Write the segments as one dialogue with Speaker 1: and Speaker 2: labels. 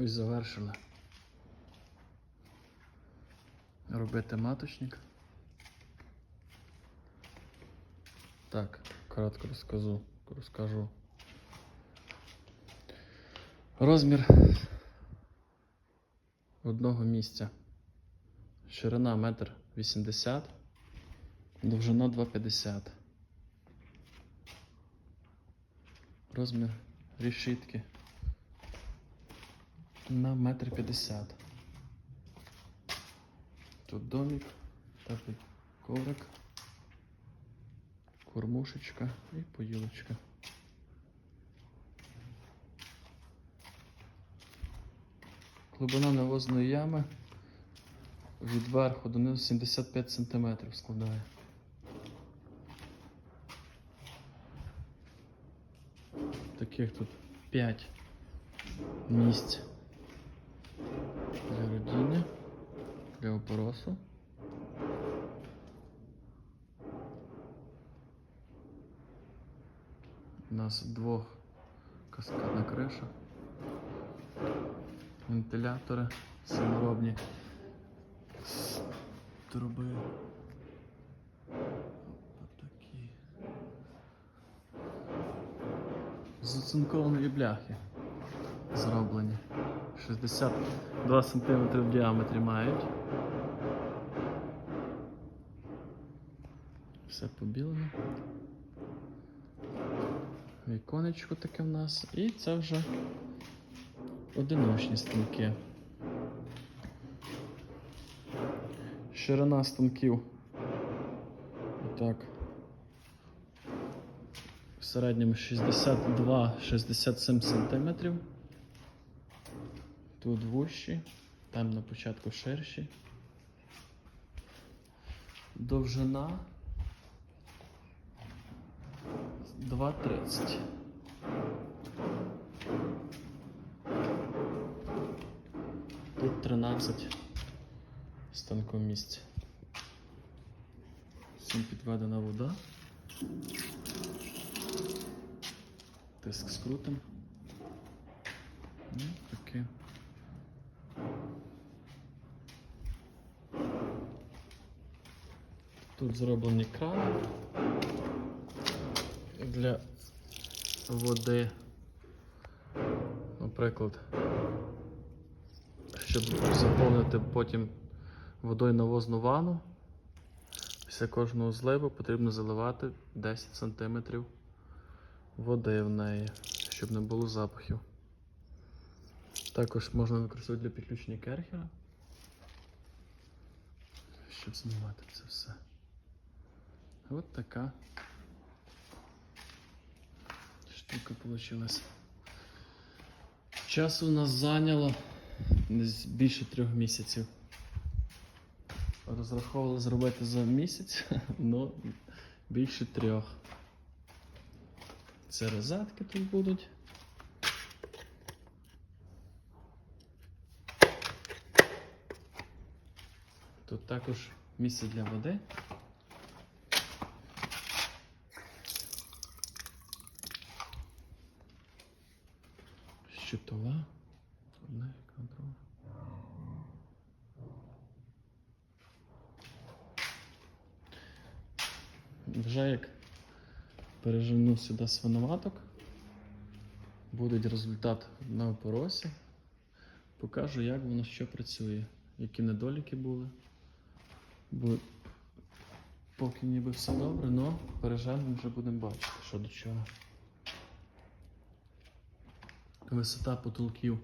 Speaker 1: Ось завершили. Робити маточник. Так, коротко розкажу. розкажу. Розмір одного місця. Ширина 1,80 м, довжина 2,50 Розмір решітки на 1,50 м. Тут домик, теплий коврик, кормушечка і поїлочка. Глибина навозної ями від верху до низу 75 см складає. Таких тут 5 місць для родіння, для опоросу. У нас двох каскадна криша, вентилятори саморобні з труби. Отакі. З бляхи зроблені. 62 см в діаметрі мають. Все побілено. Віконечко таке в нас. І це вже одиночні станки. Ширина станків. Так. В середньому 62-67 см. Тут вущі, там на початку ширші. Довжина 2,30. Тут 13 станком місць. Всім підведена вода. Тиск скрутим. Ну, таке. Тут зроблені крани для води. Наприклад, щоб заповнити потім водою навозну ванну, після кожного зливу потрібно заливати 10 см води в неї, щоб не було запахів. Також можна використовувати для підключення керхера, щоб знімати це все. От така штука получилась. Часу у нас зайняло більше трьох місяців. Розраховували зробити за місяць, але більше трьох. Це розетки тут будуть. Тут також місце для води. Щитова. Одна яка друга. Вже як пережену сюди свиноматок, буде результат на опоросі. Покажу, як воно що працює, які недоліки були. Бо поки ніби все добре, але переженемо вже будемо бачити, що до чого. Висота потолків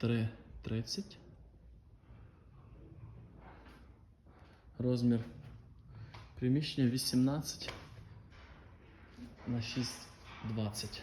Speaker 1: 3,30. Розмір приміщення 18 на 6,20.